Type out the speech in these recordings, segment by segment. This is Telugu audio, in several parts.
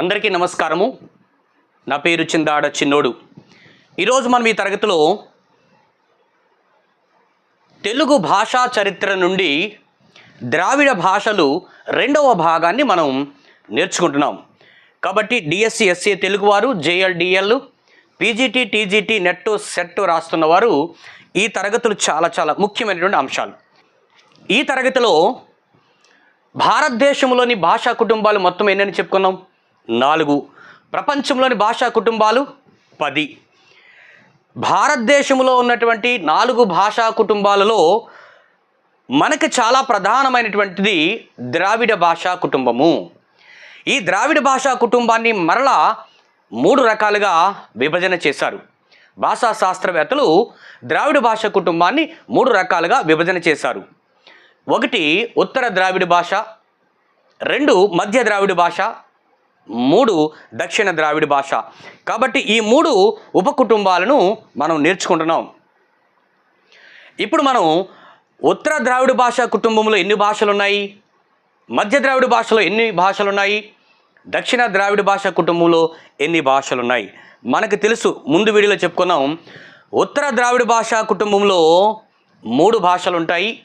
అందరికీ నమస్కారము. నా పేరు చిందాడ చిన్నోడు. ఈరోజు మనం ఈ తరగతిలో తెలుగు భాషా చరిత్ర నుండి ద్రావిడ భాషలు రెండవ భాగాన్ని మనం నేర్చుకుంటున్నాం. కాబట్టి డిఎస్సి ఎస్సీ తెలుగువారు JLDL PGT TGT NET SET రాస్తున్న వారు ఈ తరగతులు చాలా చాలా ముఖ్యమైనటువంటి అంశాలు. ఈ తరగతిలో భారతదేశంలోని భాషా కుటుంబాలు మొత్తం ఎన్నని చెప్పుకున్నాం? నాలుగు ప్రపంచంలోని భాషా కుటుంబాలు పది. భారతదేశంలో ఉన్నటువంటి నాలుగు భాషా కుటుంబాలలో మనకి చాలా ప్రధానమైనటువంటిది ద్రావిడ భాషా కుటుంబము. ఈ ద్రావిడ భాషా కుటుంబాన్ని మరలా మూడు రకాలుగా విభజన చేశారు. భాషా శాస్త్రవేత్తలు ద్రావిడ భాషా కుటుంబాన్ని మూడు రకాలుగా విభజన చేశారు. ఒకటి ఉత్తర ద్రావిడ భాష రెండు మధ్య ద్రావిడ భాష మూడు దక్షిణ ద్రావిడ భాష. కాబట్టి ఈ మూడు ఉపకుటుంబాలను మనం నేర్చుకుంటున్నాం. ఇప్పుడు మనం ఉత్తర ద్రావిడ భాష కుటుంబంలో ఎన్ని భాషలు ఉన్నాయి మధ్య ద్రావిడ భాషలో ఎన్ని భాషలు ఉన్నాయి దక్షిణ ద్రావిడ భాష కుటుంబంలో ఎన్ని భాషలు ఉన్నాయి మనకు తెలుసు ముందు వీడియోలో చెప్పుకున్నాం. ఉత్తర ద్రావిడ భాష కుటుంబంలో మూడు భాషలు ఉంటాయి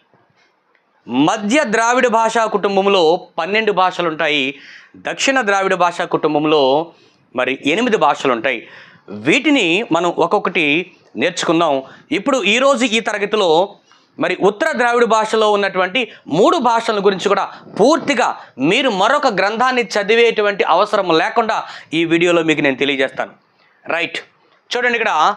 మధ్య ద్రావిడ భాషా కుటుంబంలో పన్నెండు భాషలు ఉంటాయి దక్షిణ ద్రావిడ భాషా కుటుంబంలో మరి ఎనిమిది భాషలు ఉంటాయి వీటిని మనం ఒక్కొక్కటి నేర్చుకుందాం. ఇప్పుడు ఈరోజు ఈ తరగతిలో మరి ఉత్తర ద్రావిడ భాషలో ఉన్నటువంటి మూడు భాషల గురించి కూడా పూర్తిగా మీరు మరొక గ్రంథాన్ని చదివేటువంటి అవసరం లేకుండా ఈ వీడియోలో మీకు నేను తెలియజేస్తాను. రైట్. చూడండి ఇక్కడ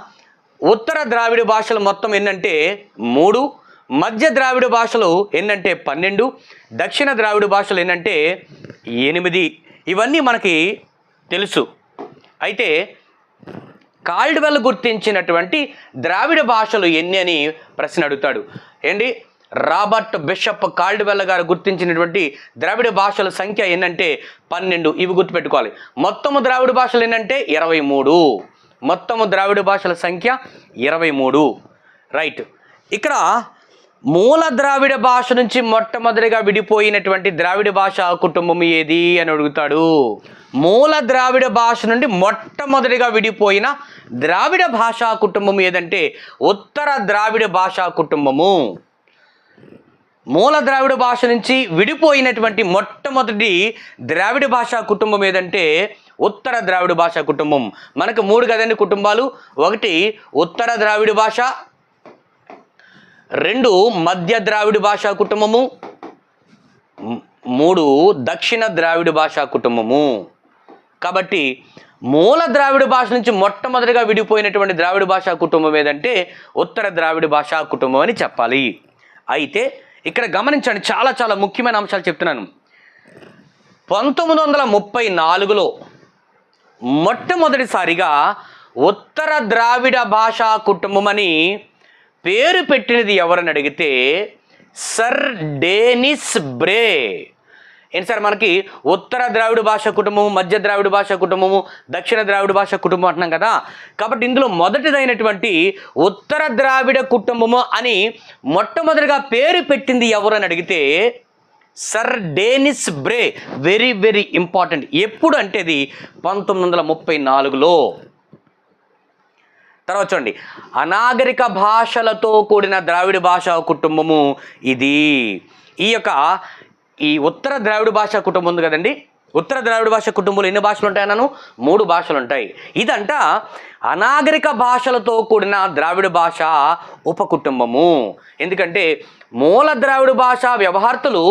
ఉత్తర ద్రావిడ భాషలు మొత్తం ఏంటంటే మూడు మధ్య ద్రావిడ భాషలు ఏంటంటే పన్నెండు దక్షిణ ద్రావిడ భాషలు ఏంటంటే ఎనిమిది. ఇవన్నీ మనకి తెలుసు. అయితే కాల్డ్వెల్ గుర్తించినటువంటి ద్రావిడ భాషలు ఎన్ని అని ప్రశ్న అడుగుతాడు. ఏంటి? రాబర్ట్ బిషప్ కాల్డ్వెల్ గారు గుర్తించినటువంటి ద్రావిడ భాషల సంఖ్య ఏంటంటే పన్నెండు. ఇవి గుర్తుపెట్టుకోవాలి. మొత్తము ద్రావిడ భాషలు ఏంటంటే ఇరవై మూడు. మొత్తము ద్రావిడ భాషల సంఖ్య ఇరవై మూడు. రైట్. ఇక్కడ మూల ద్రావిడ భాష నుంచి మొట్టమొదటిగా విడిపోయినటువంటి ద్రావిడ భాష కుటుంబం ఏది అని అడుగుతాడు. మూల ద్రావిడ భాష నుండి మొట్టమొదటిగా విడిపోయిన ద్రావిడ భాషా కుటుంబం ఏదంటే ఉత్తర ద్రావిడ భాషా కుటుంబము. మూల ద్రావిడ భాష నుంచి విడిపోయినటువంటి మొట్టమొదటి ద్రావిడ భాషా కుటుంబం ఏదంటే ఉత్తర ద్రావిడ భాషా కుటుంబం. మనకు మూడు కదండి కుటుంబాలు. ఒకటి ఉత్తర ద్రావిడ భాష రెండు మధ్య ద్రావిడ భాషా కుటుంబము. మూడు దక్షిణ ద్రావిడ భాషా కుటుంబము. కాబట్టి మూల ద్రావిడ భాష నుంచి మొట్టమొదటిగా విడిపోయినటువంటి ద్రావిడ భాషా కుటుంబం ఏదంటే ఉత్తర ద్రావిడ భాషా కుటుంబం అని చెప్పాలి. అయితే ఇక్కడ గమనించండి చాలా చాలా ముఖ్యమైన అంశాలు చెప్తున్నాను. పంతొమ్మిది వందల ముప్పై నాలుగులో మొట్టమొదటిసారిగా ఉత్తర ద్రావిడ భాషా కుటుంబం అని పేరు పెట్టినది ఎవరని అడిగితే సర్ డేనిస్ బ్రే. ఏంటి సార్ మనకి ఉత్తర ద్రావిడ భాష కుటుంబము మధ్య ద్రావిడ భాష కుటుంబము దక్షిణ ద్రావిడ భాష కుటుంబం అంటున్నాం కదా. కాబట్టి ఇందులో మొదటిదైనటువంటి ఉత్తర ద్రావిడ కుటుంబము అని మొట్టమొదటిగా పేరు పెట్టింది ఎవరు అని అడిగితే sir Denis Bray. Very very important. ఎప్పుడు అంటేది పంతొమ్మిది వందల ముప్పై నాలుగులో. తర్వాత చూడండి అనాగరిక భాషలతో కూడిన ద్రావిడ భాషా కుటుంబము ఇది. ఈ యొక్క ఈ ఉత్తర ద్రావిడ భాషా కుటుంబం ఉంది కదండి. ఉత్తర ద్రావిడ భాష కుటుంబంలో ఎన్ని భాషలు ఉంటాయన్నాను మూడు భాషలు ఉంటాయి. ఇదంట అనాగరిక భాషలతో కూడిన ద్రావిడ భాష ఉపకుటుంబము. ఎందుకంటే మూల ద్రావిడ భాష వ్యవహార్తలు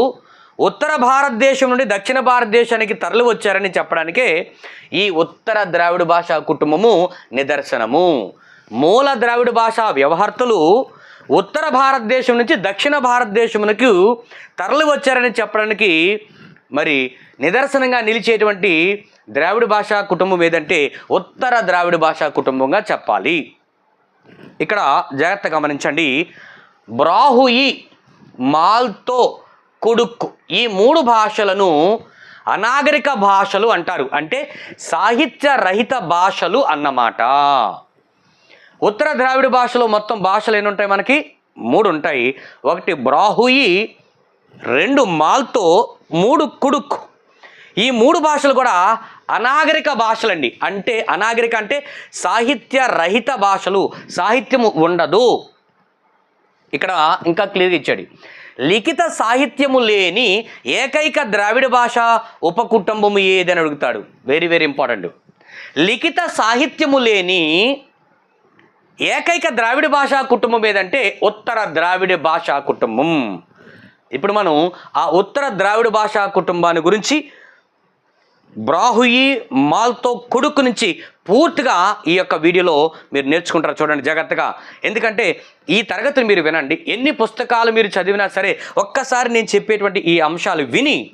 ఉత్తర భారతదేశం నుండి దక్షిణ భారతదేశానికి తరలి వచ్చారని చెప్పడానికే ఈ ఉత్తర ద్రావిడ భాష కుటుంబము నిదర్శనము. మూల ద్రావిడ భాష వ్యవహర్తలు ఉత్తర భారతదేశం నుంచి దక్షిణ భారతదేశమునకు తరలి వచ్చారని చెప్పడానికి మరి నిదర్శనంగా నిలిచేటువంటి ద్రావిడ భాషా కుటుంబం ఏదంటే ఉత్తర ద్రావిడ భాషా కుటుంబంగా చెప్పాలి. ఇక్కడ జాగ్రత్త గమనించండి. బ్రాహుయి మాల్తో కుడుక్కు ఈ మూడు భాషలను అనాగరిక భాషలు అంటారు. అంటే సాహిత్య రహిత భాషలు అన్నమాట. ఉత్తర ద్రావిడ భాషలో మొత్తం భాషలు ఎన్ని ఉంటాయి మనకి? మూడు ఉంటాయి ఒకటి బ్రాహుయి రెండు మాల్తో మూడు కుడుక్. ఈ మూడు భాషలు కూడా అనాగరిక భాషలండి. అంటే అనాగరిక అంటే సాహిత్య రహిత భాషలు. సాహిత్యము ఉండదు. ఇక్కడ ఇంకా క్లియర్గా ఇచ్చాడు. లిఖిత సాహిత్యము లేని ఏకైక ద్రావిడ భాష ఉపకుటుంబము ఏదని అడుగుతాడు. వెరీ వెరీ ఇంపార్టెంట్ లిఖిత సాహిత్యము లేని ఏకైక ద్రావిడ భాషా కుటుంబం ఏదంటే ఉత్తర ద్రావిడ భాషా కుటుంబం. ఇప్పుడు మనం ఆ ఉత్తర ద్రావిడ భాషా కుటుంబాన్ని గురించి బ్రాహుయి మాల్తో కొడుకు నుంచి పూర్తిగా ఈ యొక్క వీడియోలో మీరు నేర్చుకుంటారు చూడండి జాగ్రత్తగా. ఎందుకంటే ఈ తరగతిని మీరు వినండి ఎన్ని పుస్తకాలు మీరు చదివినా సరే ఒక్కసారి నేను చెప్పేటువంటి ఈ అంశాలు విని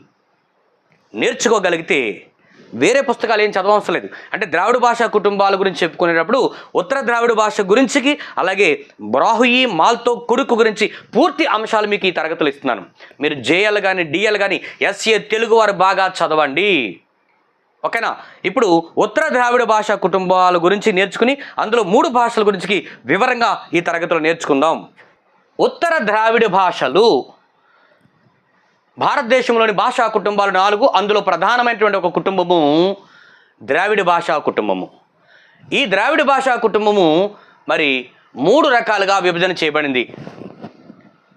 నేర్చుకోగలిగితే వేరే పుస్తకాలు ఏం చదవవసరం లేదు. అంటే ద్రావిడ భాషా కుటుంబాల గురించి చెప్పుకునేటప్పుడు ఉత్తర ద్రావిడ భాష గురించికి అలాగే బ్రాహుయి మాల్తో కొడుకు గురించి పూర్తి అంశాలు మీకు ఈ తరగతులు ఇస్తున్నాను. మీరు జేఎల్ కానీ డిఎల్ కానీ ఎస్ఏ తెలుగు వారు బాగా చదవండి. ఓకేనా? ఇప్పుడు ఉత్తర ద్రావిడ భాషా కుటుంబాల గురించి నేర్చుకుని అందులో మూడు భాషల గురించి వివరంగా ఈ తరగతిలో నేర్చుకుందాం. ఉత్తర ద్రావిడ భాషలు భారతదేశంలోని భాషా కుటుంబాలు నాలుగు అందులో ప్రధానమైనటువంటి ఒక కుటుంబము ద్రావిడ భాషా కుటుంబము. ఈ ద్రావిడ భాషా కుటుంబము మరి మూడు రకాలుగా విభజన చేయబడింది.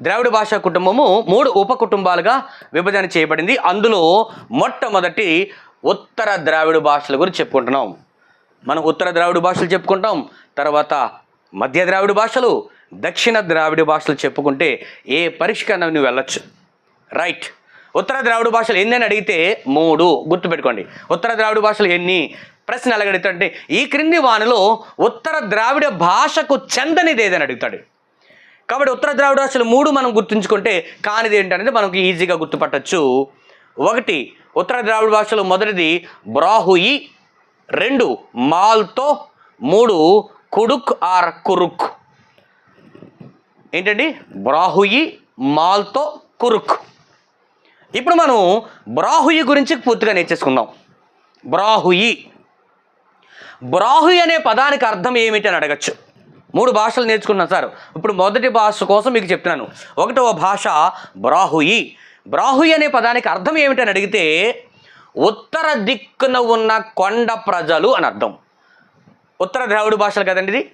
ద్రావిడ భాషా కుటుంబము మూడు ఉప కుటుంబాలుగా విభజన చేయబడింది. అందులో మొట్టమొదటి ఉత్తర ద్రావిడ భాషల గురించి చెప్పుకుంటున్నాం. మనం ఉత్తర ద్రావిడ భాషలు చెప్పుకుంటాం తర్వాత మధ్య ద్రావిడ భాషలు దక్షిణ ద్రావిడ భాషలు చెప్పుకుంటే ఏ పరీక్షకన్నా నువ్వు వెళ్ళొచ్చు? రైట్ ఉత్తర ద్రావిడ భాషలు ఎన్ని అని అడిగితే మూడు. గుర్తుపెట్టుకోండి ఉత్తర ద్రావిడ భాషలు ఎన్ని? ప్రశ్న ఎలాగడుగుతాడంటే ఈ క్రింది వానిలో ఉత్తర ద్రావిడ భాషకు చెందనిది ఏదని అడుగుతాడు. కాబట్టి ఉత్తర ద్రావిడ భాషలు మూడు మనం గుర్తుంచుకుంటే కానిది ఏంటనేది మనకు ఈజీగా గుర్తుపట్టచ్చు. ఒకటి ఉత్తర ద్రావిడ భాషలు మొదటిది బ్రాహుయి రెండు మాల్తో మూడు కుడుక్ ఆర్ కురుక్. ఏంటండి? బ్రాహుయి మాల్తో కురుక్. ఇప్పుడు మనం బ్రాహుయి గురించి పూర్తిగా నేర్చేసుకుందాం. బ్రాహుయి బ్రాహుయి అనే పదానికి అర్థం ఏమిటి అని అడగచ్చు. మూడు భాషలు నేర్చుకున్నాను సార్. ఇప్పుడు మొదటి భాష కోసం మీకు చెప్తున్నాను. ఒకటవ భాష బ్రాహుయి బ్రాహుయి అనే పదానికి అర్థం ఏమిటని అడిగితే ఉత్తర దిక్కున ఉన్న కొండ ప్రజలు అని అర్థం. ఉత్తర ద్రావిడ భాషలు కదండి ఇది?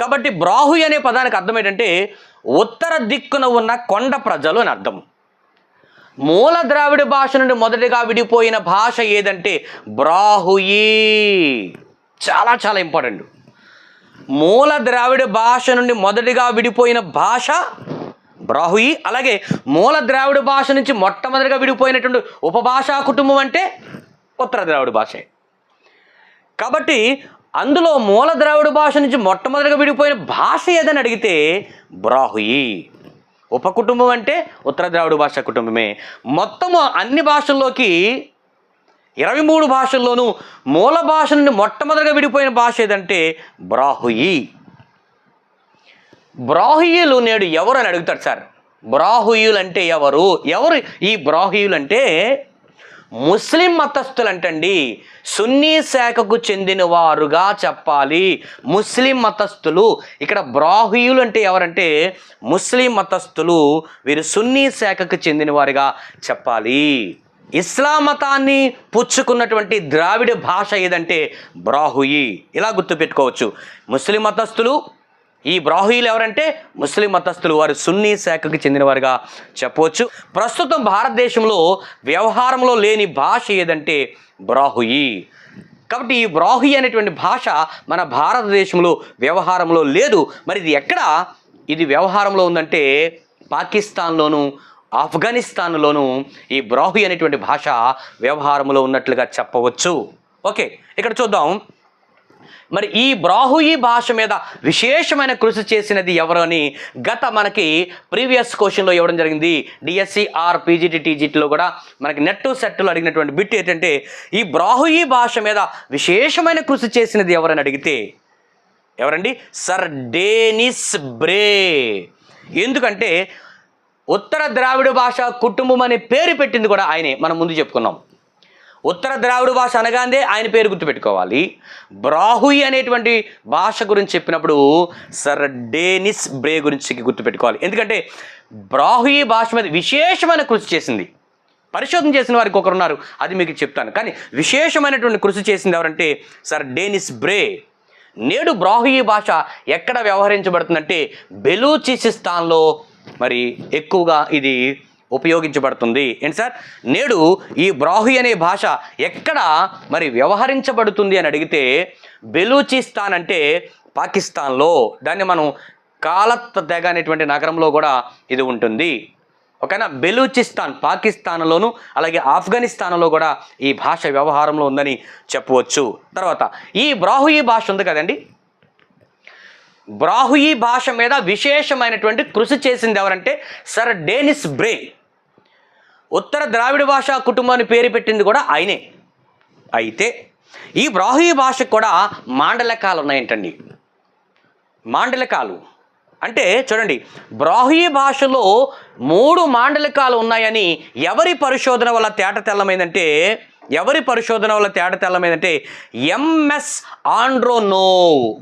కాబట్టి బ్రాహుయి అనే పదానికి అర్థం ఏంటంటే ఉత్తర దిక్కున ఉన్న కొండ ప్రజలు అని అర్థం. మూల ద్రావిడ భాష నుండి మొదటిగా విడిపోయిన భాష ఏదంటే బ్రాహుయి చాలా చాలా ఇంపార్టెంట్. మూల ద్రావిడ భాష నుండి మొదటిగా విడిపోయిన భాష బ్రాహుయి అలాగే మూల ద్రావిడ భాష నుంచి మొట్టమొదటిగా విడిపోయినటువంటి ఉపభాషా కుటుంబం అంటే ఉత్తర ద్రావిడ భాషే. కాబట్టి అందులో మూల ద్రావిడ భాష నుంచి మొట్టమొదటిగా విడిపోయిన భాష ఏదని అడిగితే బ్రాహుయి ఉపకుటుంబం అంటే ఉత్తర ద్రావిడ భాష కుటుంబమే. మొత్తము అన్ని భాషల్లోకి ఇరవై మూడు భాషల్లోనూ మూల భాష నుండి మొట్టమొదటిగా విడిపోయిన భాష ఏదంటే బ్రాహుయి బ్రాహుయులు నేడు ఎవరు అని అడుగుతాడు సార్? బ్రాహుయులు అంటే ఎవరు? ఎవరు ఈ బ్రాహుయులు అంటే ముస్లిం మతస్థులు అంటండి సున్నీ శాఖకు చెందిన వారుగా చెప్పాలి. ముస్లిం మతస్థులు ఇక్కడ బ్రాహుయులు అంటే ఎవరంటే ముస్లిం మతస్థులు వీరు సున్నీ శాఖకు చెందిన వారుగా చెప్పాలి. ఇస్లాం మతాన్ని పుచ్చుకున్నటువంటి ద్రావిడ భాష ఏదంటే బ్రాహుయి ఇలా గుర్తుపెట్టుకోవచ్చు. ముస్లిం మతస్థులు ఈ బ్రాహుయులు ఎవరంటే ముస్లిం మతస్థులు. వారు సున్నీ శాఖకు చెందినవారుగా చెప్పవచ్చు. ప్రస్తుతం భారతదేశంలో వ్యవహారంలో లేని భాష ఏదంటే బ్రాహుయి కాబట్టి ఈ బ్రాహుయి అనేటువంటి భాష మన భారతదేశంలో వ్యవహారంలో లేదు. మరి ఇది ఎక్కడ? ఇది వ్యవహారంలో ఉందంటే పాకిస్తాన్లోను ఆఫ్ఘనిస్తాన్లోను ఈ బ్రాహుయి అనేటువంటి భాష వ్యవహారంలో ఉన్నట్లుగా చెప్పవచ్చు. ఓకే ఇక్కడ చూద్దాం. మరి ఈ బ్రాహుయి భాష మీద విశేషమైన కృషి చేసినది ఎవరు అని గత మనకి ప్రీవియస్ క్వశ్చన్లో ఇవ్వడం జరిగింది. డిఎస్సి ఆర్ పీజీటీ టీజీటీలో కూడా మనకి నెట్ సెట్లో అడిగినటువంటి బిట్ ఏంటంటే ఈ బ్రాహుయి భాష మీద విశేషమైన కృషి చేసినది ఎవరని అడిగితే ఎవరండి? సర్ డేనిస్ బ్రే ఎందుకంటే ఉత్తర ద్రావిడ భాష కుటుంబం అనే పేరు పెట్టింది కూడా ఆయనే. మనం ముందు చెప్పుకున్నాం. ఉత్తర ద్రావిడ భాష అనగానే ఆయన పేరు గుర్తుపెట్టుకోవాలి. బ్రాహుయి అనేటువంటి భాష గురించి చెప్పినప్పుడు సర్ డేనిస్ బ్రే గురించి గుర్తుపెట్టుకోవాలి. ఎందుకంటే బ్రాహుయి భాష మీద విశేషమైన కృషి చేసింది. పరిశోధన చేసిన వారికి ఒకరు ఉన్నారు అది మీకు చెప్తాను. కానీ విశేషమైనటువంటి కృషి చేసింది ఎవరంటే సర్ డేనిస్ బ్రే. నేడు బ్రాహుయి భాష ఎక్కడ వ్యవహరించబడుతుందంటే బెలూచిసిస్తాన్లో. మరి ఎక్కువగా ఇది ఉపయోగించబడుతుంది. ఏంటి సార్ నేడు ఈ బ్రాహి అనే భాష ఎక్కడ మరి వ్యవహరించబడుతుంది అని అడిగితే బెలూచిస్తాన్ అంటే పాకిస్తాన్లో. దాన్ని మనం కాలత్ తెగ అనేటువంటి నగరంలో కూడా ఇది ఉంటుంది. ఓకేనా? బెలూచిస్తాన్ పాకిస్తాన్లోను అలాగే ఆఫ్ఘనిస్తాన్లో కూడా ఈ భాష వ్యవహారంలో ఉందని చెప్పవచ్చు. తర్వాత ఈ బ్రాహుయి భాష ఉంది కదండి? బ్రాహుయి భాష మీద విశేషమైనటువంటి కృషి చేసింది ఎవరంటే సర్ డేనిస్ బ్రే. ఉత్తర ద్రావిడ భాషా కుటుంబాన్ని పేరు పెట్టింది కూడా ఆయనే. అయితే ఈ బ్రాహుయి భాషకు కూడా మాండలికాలు ఉన్నాయంటండి. మాండలికాలు అంటే చూడండి బ్రాహ్మీ భాషలో మూడు మాండలికాలు ఉన్నాయని ఎవరి పరిశోధన వల్ల తేట తెల్లమైందంటే ఎవరి పరిశోధన వల్ల తేట తెల్లమైందంటే ఎంఎస్ ఆండ్రోనో.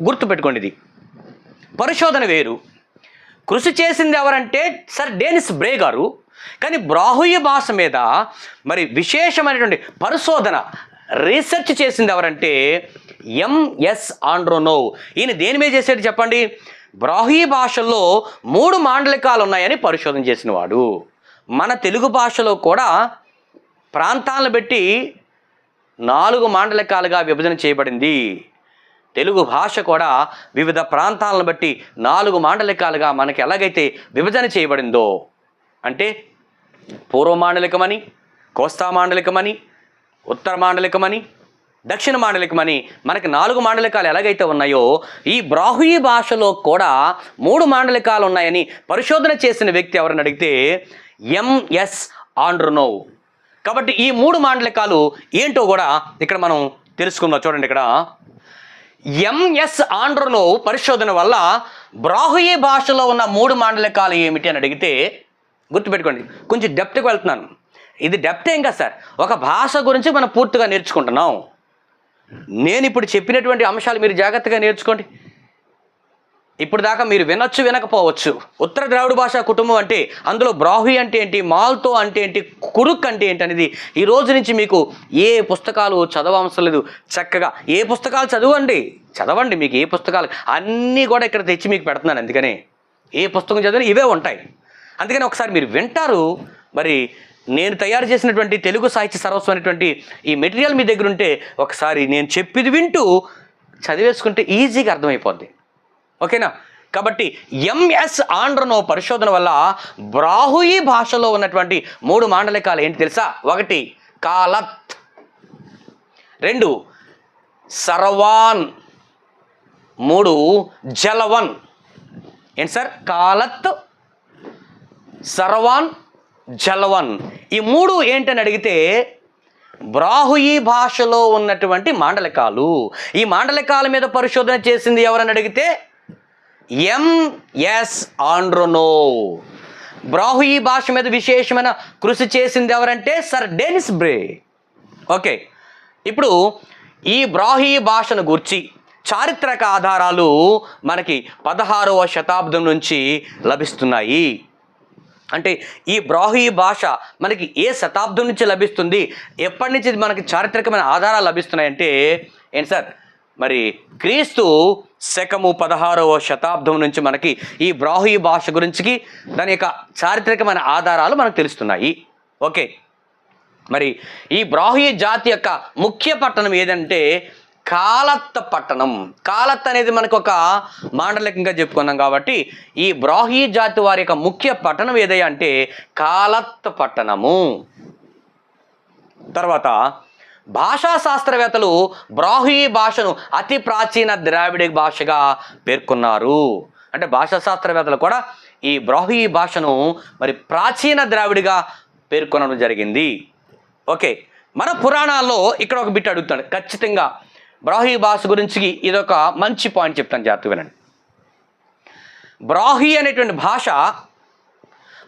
గుర్తుపెట్టుకోండి ఇది పరిశోధన వేరు. కృషి చేసింది ఎవరంటే సర్ డేనిస్ బ్రే గారు. కానీ బ్రాహ్మీ భాష మీద మరి విశేషమైనటువంటి పరిశోధన రీసెర్చ్ చేసింది ఎవరంటే ఎంఎస్ ఆండ్రోనో ఈయన దేని మీద చేశాడు చెప్పండి? బ్రాహ్మీ భాషల్లో మూడు మాండలికాలు ఉన్నాయని పరిశోధన చేసినవాడు. మన తెలుగు భాషలో కూడా ప్రాంతాలను బట్టి నాలుగు మాండలికాలుగా విభజన చేయబడింది. తెలుగు భాష కూడా వివిధ ప్రాంతాలను బట్టి నాలుగు మాండలికాలుగా మనకి ఎలాగైతే విభజన చేయబడిందో అంటే పూర్వ మాండలికమని కోస్తా మాండలికమని ఉత్తర మాండలికమని దక్షిణ మాండలికమని మనకి నాలుగు మాండలికాలు ఎలాగైతే ఉన్నాయో ఈ బ్రాహ్మీ భాషలో కూడా మూడు మాండలికాలు ఉన్నాయని పరిశోధన చేసిన వ్యక్తి ఎవరిని అడిగితే ఎంఎస్ ఆండ్రునోవ్. కాబట్టి ఈ మూడు మాండలికాలు ఏంటో కూడా ఇక్కడ మనం తెలుసుకుందాం. చూడండి ఇక్కడ. ఎంఎస్ ఆండ్రునోవ్ పరిశోధన వల్ల బ్రాహ్మీ భాషలో ఉన్న మూడు మాండలికాలు ఏమిటి అని అడిగితే గుర్తుపెట్టుకోండి. కొంచెం డెప్త్కి వెళ్తున్నాను. ఇది డెప్త్ ఏం కాదు సార్. ఒక భాష గురించి మనం పూర్తిగా నేర్చుకుంటున్నాం. నేను ఇప్పుడు చెప్పినటువంటి అంశాలు మీరు జాగ్రత్తగా నేర్చుకోండి. ఇప్పుడు దాకా మీరు వినొచ్చు వినకపోవచ్చు. ఉత్తర ద్రావిడ భాష కుటుంబం అంటే అందులో బ్రాహ్వి అంటే ఏంటి మాల్తో అంటే ఏంటి కురుక్ అంటే ఏంటి అనేది ఈ రోజు నుంచి మీకు ఏ పుస్తకాలు చదవవసరం లేదు. చక్కగా ఏ పుస్తకాలు చదవండి. చదవండి మీకు ఏ పుస్తకాలు. అన్నీ కూడా ఇక్కడ తెచ్చి మీకు పెడుతున్నాను అందుకనే. ఏ పుస్తకం చదివినా ఇవే ఉంటాయి. అందుకని ఒకసారి మీరు వింటారు. మరి నేను తయారు చేసినటువంటి తెలుగు సాహిత్య సర్వస్వం అనేటువంటి ఈ మెటీరియల్ మీ దగ్గర ఉంటే ఒకసారి నేను చెప్పేది వింటూ చదివేసుకుంటే ఈజీగా అర్థమైపోద్ది. ఓకేనా? కాబట్టి ఎంఎస్ ఆండ్రనో పరిశోధన వల్ల బ్రాహుయి భాషలో ఉన్నటువంటి మూడు మాండలికాలు ఏంటి తెలుసా? ఒకటి కాలత్. రెండు సర్వాన్. మూడు జలవన్. ఏంటి సార్? కాలత్ సర్వాన్ జలవన్. ఈ మూడు ఏంటని అడిగితే బ్రాహుయి భాషలో ఉన్నటువంటి మాండలికాలు. ఈ మాండలికాల మీద పరిశోధన చేసింది ఎవరని అడిగితే ఎంఎస్ ఆండ్రోనో. బ్రాహుయి భాష మీద విశేషమైన కృషి చేసింది ఎవరంటే సర్ డెనిస్ బ్రే. ఓకే ఇప్పుడు ఈ బ్రాహీ భాషను గూర్చి చారిత్రక ఆధారాలు మనకి పదహారవ శతాబ్దం నుంచి లభిస్తున్నాయి. అంటే ఈ బ్రాహీ భాష మనకి ఏ శతాబ్దం నుంచి లభిస్తుంది? ఎప్పటి నుంచి మనకి చారిత్రకమైన ఆధారాలు లభిస్తున్నాయంటే ఏంటి సార్? మరి క్రీస్తు శకము పదహారవ శతాబ్దం నుంచి మనకి ఈ బ్రాహీ భాష గురించి దాని యొక్క చారిత్రకమైన ఆధారాలు మనకు తెలుస్తున్నాయి. ఓకే. మరి ఈ బ్రాహ్మీ జాతి యొక్క ముఖ్య పట్టణం ఏదంటే కాలత్త పట్టణం. కాలత్ అనేది మనకు ఒక మాండలికంగా చెప్పుకున్నాం కాబట్టి ఈ బ్రాహీ జాతి వారి యొక్క ముఖ్య పట్టణం ఏదయ్యా అంటే కాలత్ పట్టణము. తర్వాత భాషా శాస్త్రవేత్తలు బ్రాహీ భాషను అతి ప్రాచీన ద్రావిడ భాషగా పేర్కొన్నారు. అంటే భాషా శాస్త్రవేత్తలు కూడా ఈ బ్రాహీ భాషను మరి ప్రాచీన ద్రావిడిగా పేర్కొనడం జరిగింది. ఓకే మన పురాణాల్లో ఇక్కడ ఒక బిట్ అడుగుతాడు. ఖచ్చితంగా బ్రాహి భాష గురించి ఇదొక మంచి పాయింట్ చెప్తాను జాగ్రత్త వినండి. బ్రాహి అనేటువంటి భాష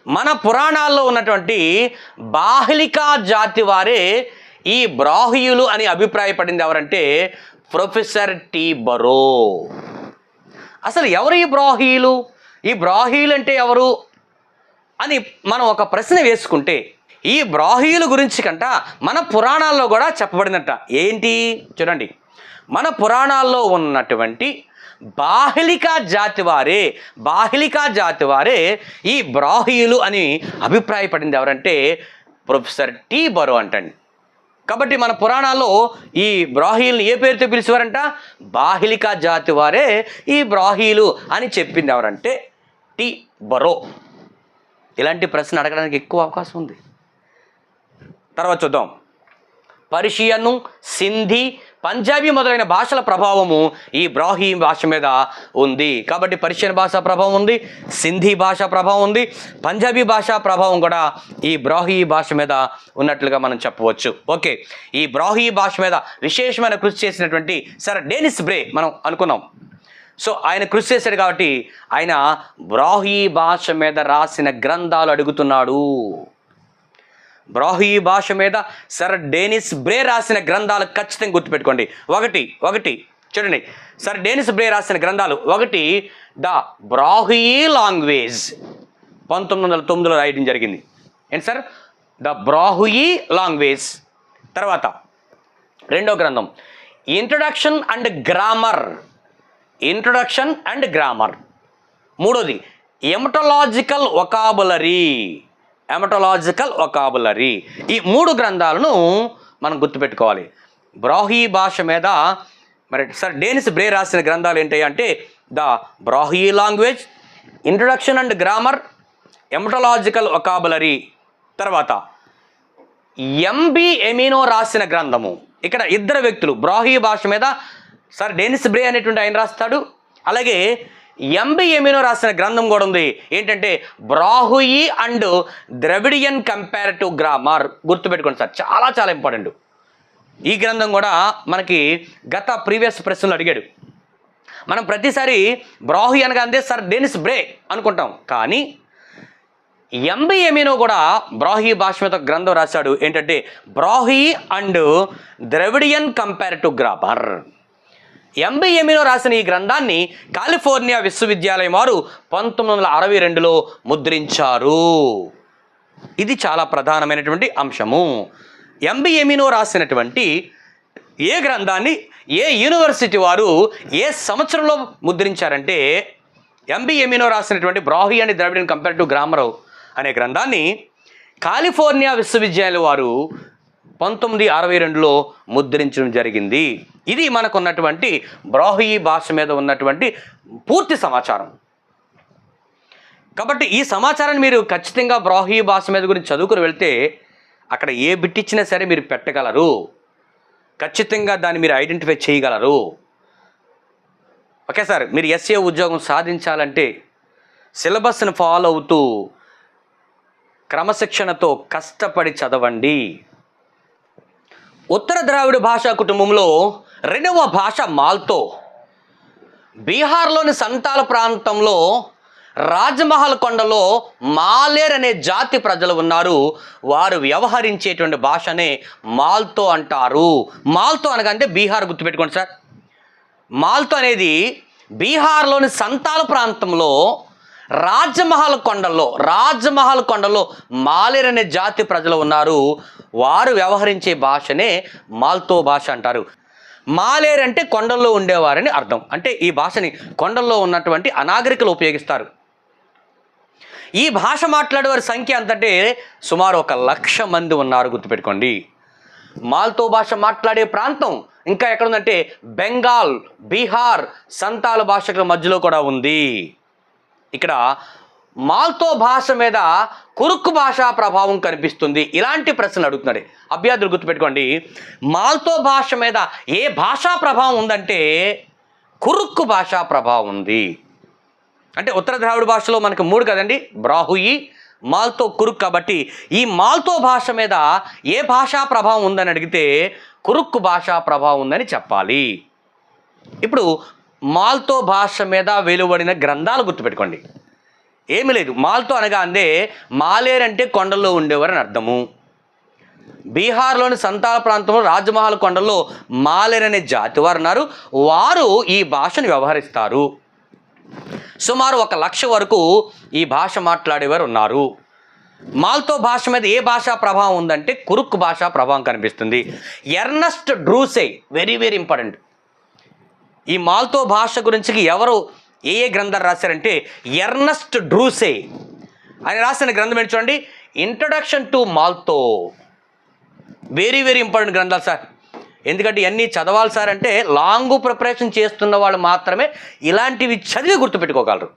మన పురాణాల్లో ఉన్నటువంటి బాహ్లికా జాతి వారే ఈ బ్రాహియులు అని అభిప్రాయపడింది ఎవరంటే ప్రొఫెసర్ టి బరో. అసలు ఎవరు ఈ బ్రాహీలు ఈ బ్రాహీలు అంటే ఎవరు అని మనం ఒక ప్రశ్న వేసుకుంటే ఈ బ్రాహీలు గురించి కంట మన పురాణాల్లో కూడా చెప్పబడిందట. ఏంటి? చూడండి. మన పురాణాల్లో ఉన్నటువంటి బాహ్లికా జాతి వారే బాహ్లికా జాతి వారే ఈ బ్రాహియులు అని అభిప్రాయపడింది ఎవరంటే ప్రొఫెసర్ టి బరో అంటండి. కాబట్టి మన పురాణాల్లో ఈ బ్రాహీల్ని ఏ పేరుతో పిలిచేవారంట? బాహిలికా జాతి వారే ఈ బ్రాహీలు అని చెప్పింది ఎవరంటే టి బరో. ఇలాంటి ప్రశ్న అడగడానికి ఎక్కువ అవకాశం ఉంది. తర్వాత చూద్దాం. పర్షియను సింధి పంజాబీ మొదలైన భాషల ప్రభావము ఈ బ్రాహీ భాష మీద ఉంది. కాబట్టి పర్షియన్ భాష ప్రభావం ఉంది సింధీ భాష ప్రభావం ఉంది పంజాబీ భాష ప్రభావం కూడా ఈ బ్రాహీ భాష మీద ఉన్నట్లుగా మనం చెప్పవచ్చు. ఓకే ఈ బ్రాహీ భాష మీద విశేషమైన కృషి చేసినటువంటి సర్ డేనిస్ బ్రే మనం అనుకున్నాం. సో ఆయన కృషి చేశాడు కాబట్టి ఆయన బ్రాహీ భాష మీద రాసిన గ్రంథాలు అడుగుతున్నాడు. బ్రాహీ భాష మీద సర్ డేనిస్ బ్రే రాసిన గ్రంథాలు ఖచ్చితంగా గుర్తుపెట్టుకోండి. ఒకటి ఒకటి చూడండి. సర్ డేనిస్ బ్రే రాసిన గ్రంథాలు ఒకటి ద బ్రాహీ లాంగ్వేజ్. పంతొమ్మిది వందల తొమ్మిదిలో రాయడం జరిగింది. ఏంటి సార్? The Brahui language. తర్వాత రెండో గ్రంథం. Introduction and grammar. Introduction and grammar. మూడోది ఎమటలాజికల్ ఒకాబులరీ ఎమటలాజికల్ ఒకాబులరీ ఈ మూడు గ్రంథాలను మనం గుర్తుపెట్టుకోవాలి. బ్రాహీ భాష మీద మరి సార్ డేనిస్ బ్రే రాసిన గ్రంథాలు ఏంటి అంటే the Brahui language introduction and grammar etymological vocabulary తర్వాత ఎంబి ఎమినో రాసిన గ్రంథము. ఇక్కడ ఇద్దరు వ్యక్తులు బ్రాహీ భాష మీద సార్ డేనిస్ బ్రే అనేటువంటి ఆయన రాస్తాడు. అలాగే ఎంబి ఎమినో రాసిన గ్రంథం కూడా ఉంది. ఏంటంటే Brahui and Dravidian comparative grammar గుర్తుపెట్టుకోండి సార్. చాలా చాలా ఇంపార్టెంట్. ఈ గ్రంథం కూడా మనకి గత ప్రీవియస్ ప్రశ్నలు అడిగాడు. మనం ప్రతిసారి బ్రాహు అనగా అందే సార్ డెనిస్ బ్రే అనుకుంటాం. కానీ ఎంబి ఎమినో కూడా బ్రాహి భాష మీద గ్రంథం రాశాడు. ఏంటంటే Brahui and Dravidian comparative grammar MB Emeneau రాసిన ఈ గ్రంథాన్ని కాలిఫోర్నియా విశ్వవిద్యాలయం వారు పంతొమ్మిది వందల అరవై రెండులో ముద్రించారు. ఇది చాలా ప్రధానమైనటువంటి అంశము. ఎంబి ఎమినో రాసినటువంటి ఏ గ్రంథాన్ని ఏ యూనివర్సిటీ వారు ఏ సంవత్సరంలో ముద్రించారంటే ఎంబి ఎమినో రాసినటువంటి Brahui and Dravidian to grammar అనే గ్రంథాన్ని కాలిఫోర్నియా విశ్వవిద్యాలయం వారు పంతొమ్మిది అరవై రెండులో ముద్రించడం జరిగింది. ఇది మనకున్నటువంటి బ్రాహీ భాష మీద ఉన్నటువంటి పూర్తి సమాచారం. కాబట్టి ఈ సమాచారాన్ని మీరు ఖచ్చితంగా బ్రాహీ భాష మీద గురించి చదువుకుని వెళ్తే అక్కడ ఏ బిట్ ఇచ్చినా సరే మీరు పెట్టగలరు. ఖచ్చితంగా దాన్ని మీరు ఐడెంటిఫై చేయగలరు. ఓకే సార్ మీరు ఎస్ఏ ఉద్యోగం సాధించాలంటే సిలబస్ని ఫాలో అవుతూ క్రమశిక్షణతో కష్టపడి చదవండి. ఉత్తర ద్రావిడ భాషా కుటుంబంలో రెండవ భాష మాల్తో. బీహార్లోని సంతాల ప్రాంతంలో రాజమహల్ కొండలో మాలేర్ అనే జాతి ప్రజలు ఉన్నారు. వారు వ్యవహరించేటువంటి భాషనే మాల్తో అంటారు. మాల్తో అనగా అంటే బీహార్ గుర్తుపెట్టుకోండి సార్. మాల్తో అనేది బీహార్లోని సంతాల ప్రాంతంలో రాజమహల్ కొండల్లో రాజమహల్ కొండలో మాలేర్ అనే జాతి ప్రజలు ఉన్నారు. వారు వ్యవహరించే భాషనే మాల్తో భాష అంటారు. మాలేర్ అంటే కొండల్లో ఉండేవారని అర్థం. అంటే ఈ భాషని కొండల్లో ఉన్నటువంటి అనాగరికులు ఉపయోగిస్తారు. ఈ భాష మాట్లాడే వారి సంఖ్య ఎంతంటే సుమారు ఒక లక్ష మంది ఉన్నారు గుర్తుపెట్టుకోండి. మాల్తో భాష మాట్లాడే ప్రాంతం ఇంకా ఎక్కడ ఉందంటే బెంగాల్ బీహార్ సంతాల భాషల మధ్యలో కూడా ఉంది. ఇక్కడ మాల్తో భాష మీద కురుక్కు భాషా ప్రభావం కనిపిస్తుంది. ఇలాంటి ప్రశ్నలు అడుగుతున్నాడు. అభ్యర్థులు గుర్తుపెట్టుకోండి. మాల్తో భాష మీద ఏ భాషా ప్రభావం ఉందంటే కురుక్కు భాషా ప్రభావం ఉంది. అంటే ఉత్తర ద్రావిడ భాషలో మనకు మూడు కదండి? బ్రాహుయి మాల్తో కురుక్ కాబట్టి ఈ మాల్తో భాష మీద ఏ భాషా ప్రభావం ఉందని అడిగితే కురుక్కు భాషా ప్రభావం ఉందని చెప్పాలి. ఇప్పుడు మాల్తో భాష మీద వెలువడిన గ్రంథాలు గుర్తుపెట్టుకోండి. ఏమీ లేదు. మాల్తో అనగా అందే మాలేర్ అంటే కొండల్లో ఉండేవారని అర్థము. బీహార్లోని సంతాల ప్రాంతంలో రాజమహల్ కొండల్లో మాలేర్ అనే జాతి వారు ఉన్నారు. వారు ఈ భాషను వ్యవహరిస్తారు. సుమారు ఒక లక్ష వరకు ఈ భాష మాట్లాడేవారు ఉన్నారు. మాల్తో భాష మీద ఏ భాషా ప్రభావం ఉందంటే కురుక్ భాషా ప్రభావం కనిపిస్తుంది. Ernst Droese very very important. ఈ మాల్తో భాష గురించి ఎవరు ఏ ఏ గ్రంథాలు రాశారంటే ఎర్నస్ట్ డ్రూసే. ఆయన రాసిన గ్రంథం ఏంటి చూడండి? Introduction to Malto very very important గ్రంథాలు సార్. ఎందుకంటే ఇవన్నీ చదవాలి సార్ అంటే లాంగ్ ప్రిపరేషన్ చేస్తున్న వాళ్ళు మాత్రమే ఇలాంటివి చదివి గుర్తుపెట్టుకోగలరు.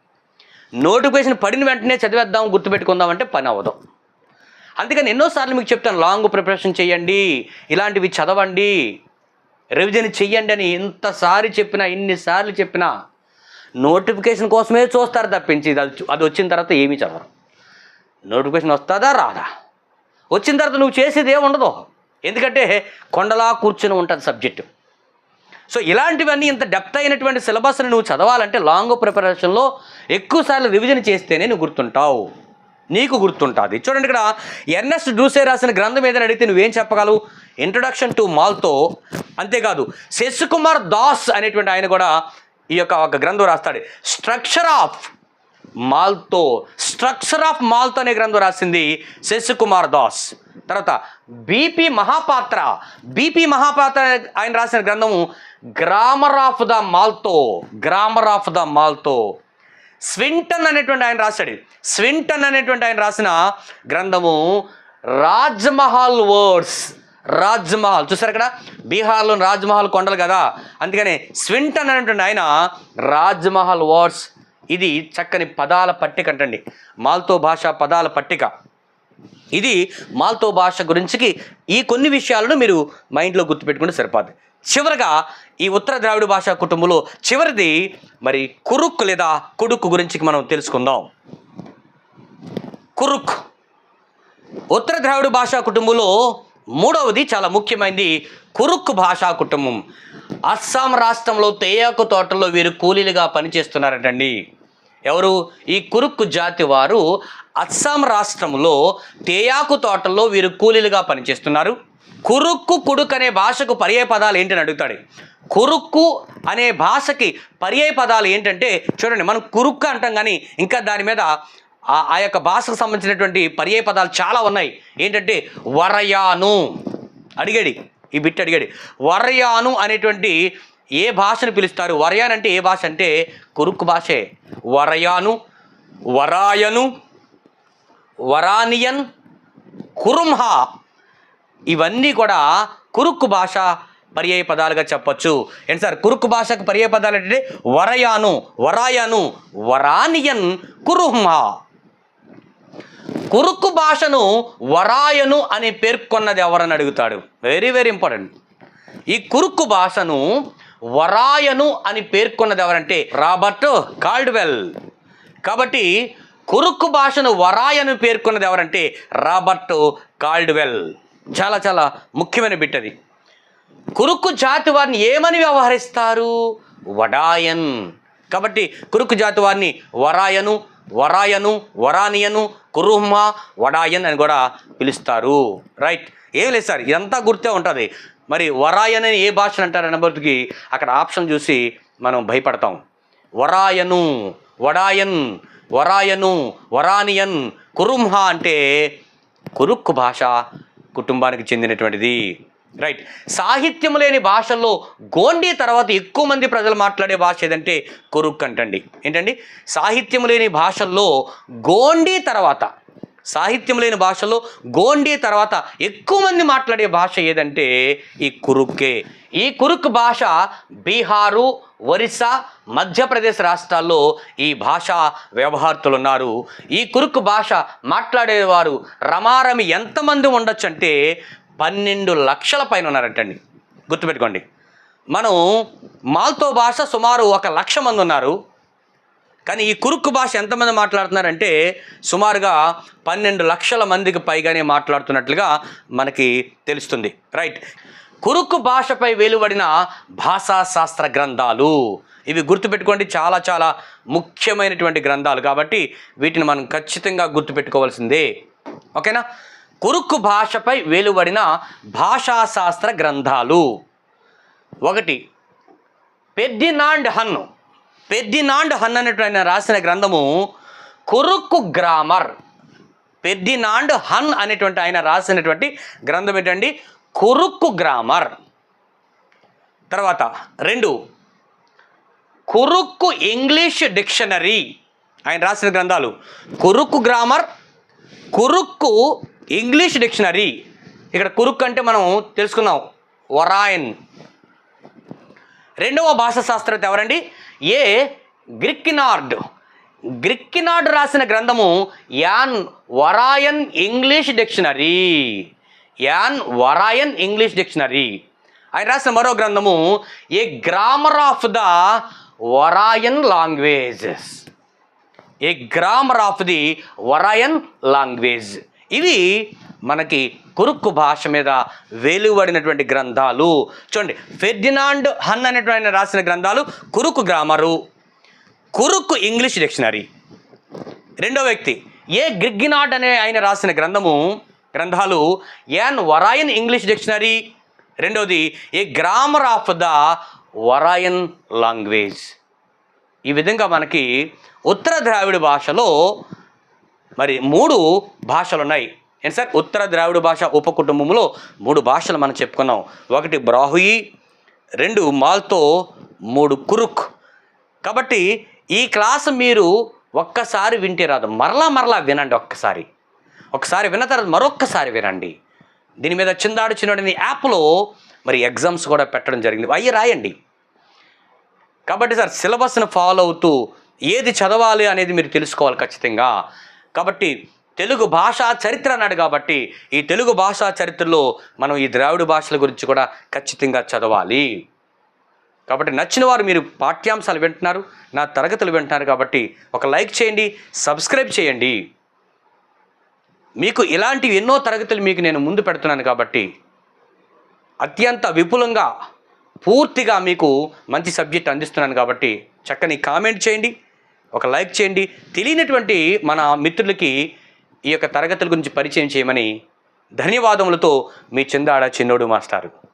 నోటిఫికేషన్ పడిన వెంటనే చదివేద్దాం గుర్తుపెట్టుకుందాం అంటే పని అవ్వదు. అందుకని ఎన్నోసార్లు మీకు చెప్తాను లాంగ్ ప్రిపరేషన్ చేయండి ఇలాంటివి చదవండి రివిజన్ చెయ్యండి అని ఎంతసారి చెప్పినా ఎన్నిసార్లు చెప్పినా నోటిఫికేషన్ కోసమే చూస్తారు తప్పించి ఇది అది అది వచ్చిన తర్వాత ఏమీ చదవరు. నోటిఫికేషన్ వస్తుందా? రాదా? వచ్చిన తర్వాత నువ్వు చేసేది ఏమి ఉండదు. ఎందుకంటే కొండలా కూర్చుని ఉంటుంది సబ్జెక్టు సో ఇలాంటివన్నీ ఇంత డెప్త్ అయినటువంటి సిలబస్ని నువ్వు చదవాలంటే లాంగ్ ప్రిపరేషన్లో ఎక్కువసార్లు రివిజన్ చేస్తేనే నువ్వు గుర్తుంటావు. నీకు గుర్తుంటుంది. చూడండి ఇక్కడ ఎన్ఎస్ డూసే రాసిన గ్రంథం ఏదైనా అడిగితే నువ్వేం చెప్పగలవు? ఇంట్రొడక్షన్ టు మాల్తో అంతేకాదు శశికుమార్ దాస్ అనేటువంటి ఆయన కూడా ఈ యొక్క ఒక గ్రంథం రాస్తాడు. Structure of Malto structure of Malto అనే గ్రంథం రాసింది శశికుమార్ దాస్. తర్వాత బీపీ మహాపాత్ర బీపీ మహాపాత్ర ఆయన రాసిన గ్రంథము grammar of the Malto grammar of the Malto Swinton అనేటువంటి ఆయన రాశాడు. స్వింటన్ అనేటువంటి ఆయన రాసిన గ్రంథము రాజ్మహల్ వర్డ్స్ రాజ్మహల్. చూసారు ఇక్కడ? బీహార్లో రాజ్మహల్ కొండలు కదా? అందుకని స్వింటన్ అనేటువంటి ఆయన రాజ్మహల్ వర్డ్స్ ఇది చక్కని పదాల పట్టిక అంటండి. మాల్తో భాష పదాల పట్టిక. ఇది మాల్తో భాష గురించికి ఈ కొన్ని విషయాలను మీరు మైండ్లో గుర్తుపెట్టుకుంటే సరిపోద్ది. చివరగా ఈ ఉత్తర ద్రావిడ భాషా కుటుంబంలో చివరిది మరి కురుక్ లేదా కుడుక్ గురించి మనం తెలుసుకుందాం. కురుక్. ఉత్తర ద్రావిడ భాషా కుటుంబంలో మూడవది చాలా ముఖ్యమైనది కురుక్ భాషా కుటుంబం. అస్సాం రాష్ట్రంలో తేయాకు తోటల్లో వీరు కూలీలుగా పనిచేస్తున్నారటండి. ఎవరు? ఈ కురుక్కు జాతి వారు అస్సాం రాష్ట్రంలో తేయాకు తోటల్లో వీరు కూలీలుగా పనిచేస్తున్నారు. కురుక్కు కుడుక్ అనే భాషకు పర్యాయ పదాలు ఏంటని అడుగుతాడు. కురుక్కు అనే భాషకి పర్యాయ పదాలు ఏంటంటే చూడండి మనం కురుక్కు అంటాం కానీ ఇంకా దాని మీద ఆ ఆ యొక్క భాషకు సంబంధించినటువంటి పర్యాయ పదాలు చాలా ఉన్నాయి. ఏంటంటే వరయాను అడిగాడు. ఈ బిట్ అడిగాడు. వరయాను అనేటువంటి ఏ భాషను పిలుస్తారు? వరయాన్ అంటే ఏ భాష అంటే కురుక్కు భాషే. వరయాను వరాయను వరానియన్ కురుంహా ఇవన్నీ కూడా కురుక్కు భాష పర్యాయ పదాలుగా చెప్పొచ్చు. ఏంటి సార్? కురుక్కు భాషకు పర్యాయ పదాలు ఏంటంటే వరయాను వరాయను వరానియన్ కురుహ్మా కురుకు భాషను వరాయను అని పేర్కొన్నది ఎవరని అడుగుతాడు? వెరీ వెరీ ఇంపార్టెంట్ ఈ కురుక్కు భాషను వరాయను అని పేర్కొన్నది ఎవరంటే రాబర్ట్ కాల్డ్వెల్. కాబట్టి కురుక్కు భాషను వరాయను పేర్కొన్నది ఎవరంటే రాబర్ట్ కాల్డ్వెల్. చాలా చాలా ముఖ్యమైన బిట్టది కురుకు జాతి వారిని ఏమని వ్యవహరిస్తారు? వడాయన్. కాబట్టి కురుకు జాతి వారిని వరాయను వరాయను వరానియను కురుహ్మా వడాయన్ అని కూడా పిలుస్తారు. రైట్ ఏం లేదు సార్ ఇదంతా గుర్తే ఉంటుంది. మరి వరాయన్ అని ఏ భాషను అంటారు అనబడికి అక్కడ ఆప్షన్ చూసి మనం భయపడతాం. వరాయను వడాయన్ వరాయను వరానియన్ కురుంహ అంటే కురుక్కు భాష కుటుంబానికి చెందినటువంటిది. రైట్ సాహిత్యం లేని భాషల్లో గోండీ తర్వాత ఎక్కువ మంది ప్రజలు మాట్లాడే భాష ఏదంటే కురుక్ అంటండి. ఏంటండి? సాహిత్యం లేని భాషల్లో గోండీ తర్వాత సాహిత్యం లేని భాషలో గోండీ తర్వాత ఎక్కువ మంది మాట్లాడే భాష ఏదంటే ఈ కురుక్కే ఈ కురుక్ భాష బీహారు ఒరిస్సా మధ్యప్రదేశ్ రాష్ట్రాల్లో ఈ భాష వ్యవహారతులు ఉన్నారు ఈ కురుక్ భాష మాట్లాడేవారు రమారమి ఎంతమంది ఉండొచ్చు అంటే పన్నెండు లక్షల పైన ఉన్నారంటండి. గుర్తుపెట్టుకోండి. మనం మాల్తో భాష సుమారు ఒక లక్ష మంది ఉన్నారు. కానీ ఈ కురుక్కు భాష ఎంతమంది మాట్లాడుతున్నారంటే సుమారుగా పన్నెండు లక్షల మందికి పైగానే మాట్లాడుతున్నట్లుగా మనకి తెలుస్తుంది. రైట్. కురుక్కు భాషపై వెలువడిన భాషాశాస్త్ర గ్రంథాలు. ఇవి గుర్తుపెట్టుకోండి. చాలా చాలా ముఖ్యమైనటువంటి గ్రంథాలు కాబట్టి వీటిని మనం ఖచ్చితంగా గుర్తుపెట్టుకోవాల్సిందే. ఓకేనా? కురుక్కు భాషపై వెలువడిన భాషాశాస్త్ర గ్రంథాలు. ఒకటి పెద్దినాండ్ హన్. పెద్దినాండ్ హన్ అనేటువంటి రాసిన గ్రంథము కురుక్కు గ్రామర్. పెద్దినాండ్ హన్ అనేటువంటి ఆయన రాసినటువంటి గ్రంథం ఏంటండి? కురుక్కు గ్రామర్. తర్వాత రెండు కురుక్కు ఇంగ్లీష్ డిక్షనరీ. ఆయన రాసిన గ్రంథాలు Kurukh grammar Kurukh English dictionary. ఇక్కడ కురుక్ అంటే మనం తెలుసుకున్నాం. వరాయన్. రెండవ భాషా శాస్త్రవేత్త ఎవరండి? ఏ. గ్రిక్కినార్డ్. గ్రిక్కినార్డ్ రాసిన గ్రంథము an Oraon English dictionary. An Oraon English dictionary. ఆయన రాసిన మరో గ్రంథము a grammar of the Oraon languages. A grammar of the Oraon language. ఇవి మనకి కురుక్కు భాష మీద వెలువడినటువంటి గ్రంథాలు. చూడండి ఫెర్డినాండ్ హన్ అనేటువంటి రాసిన గ్రంథాలు Kurukh grammar Kurukh English dictionary. రెండో వ్యక్తి ఏ గ్రిగ్గినాట్ అనే ఆయన రాసిన గ్రంథము గ్రంథాలు యాన్ వరాయన్ ఇంగ్లీష్ డిక్షనరీ. రెండవది a grammar of the Oraon language. ఈ విధంగా మనకి ఉత్తర ద్రావిడ భాషలో మరి మూడు భాషలు ఉన్నాయి ఏంటి సార్? ఉత్తర ద్రావిడ భాష ఉపకుటుంబంలో మూడు భాషలు మనం చెప్పుకున్నాం. ఒకటి బ్రాహుయి రెండు మాల్తో మూడు కురుక్. కాబట్టి ఈ క్లాస్ మీరు ఒక్కసారి వింటే రాదు. మరలా మరలా వినండి ఒక్కసారి. ఒకసారి విన్న తర్వాత మరొక్కసారి వినండి. దీని మీద చిందాడు చిన్నోడని యాప్లో మరి ఎగ్జామ్స్ కూడా పెట్టడం జరిగింది. అయ్యి రాయండి. కాబట్టి సార్ సిలబస్ను ఫాలో అవుతూ ఏది చదవాలి అనేది మీరు తెలుసుకోవాలి ఖచ్చితంగా. కాబట్టి తెలుగు భాషా చరిత్ర అన్నాడు కాబట్టి ఈ తెలుగు భాషా చరిత్రలో మనం ఈ ద్రావిడ భాషల గురించి కూడా ఖచ్చితంగా చదవాలి. కాబట్టి నచ్చిన వారు మీరు పాఠ్యాంశాలు వింటున్నారు నా తరగతులు వింటున్నారు కాబట్టి ఒక లైక్ చేయండి సబ్స్క్రైబ్ చేయండి. మీకు ఇలాంటివి ఎన్నో తరగతులు మీకు నేను ముందు పెడుతున్నాను కాబట్టి అత్యంత విపులంగా పూర్తిగా మీకు మంచి సబ్జెక్ట్ అందిస్తున్నాను కాబట్టి చక్కని కామెంట్ చేయండి. ఒక లైక్ చేయండి. తెలియనటువంటి మన మిత్రులకి ఈ యొక్క తరగతుల గురించి పరిచయం చేయమని ధన్యవాదములతో మీ చిందాడ చిన్నోడు మాస్టారు.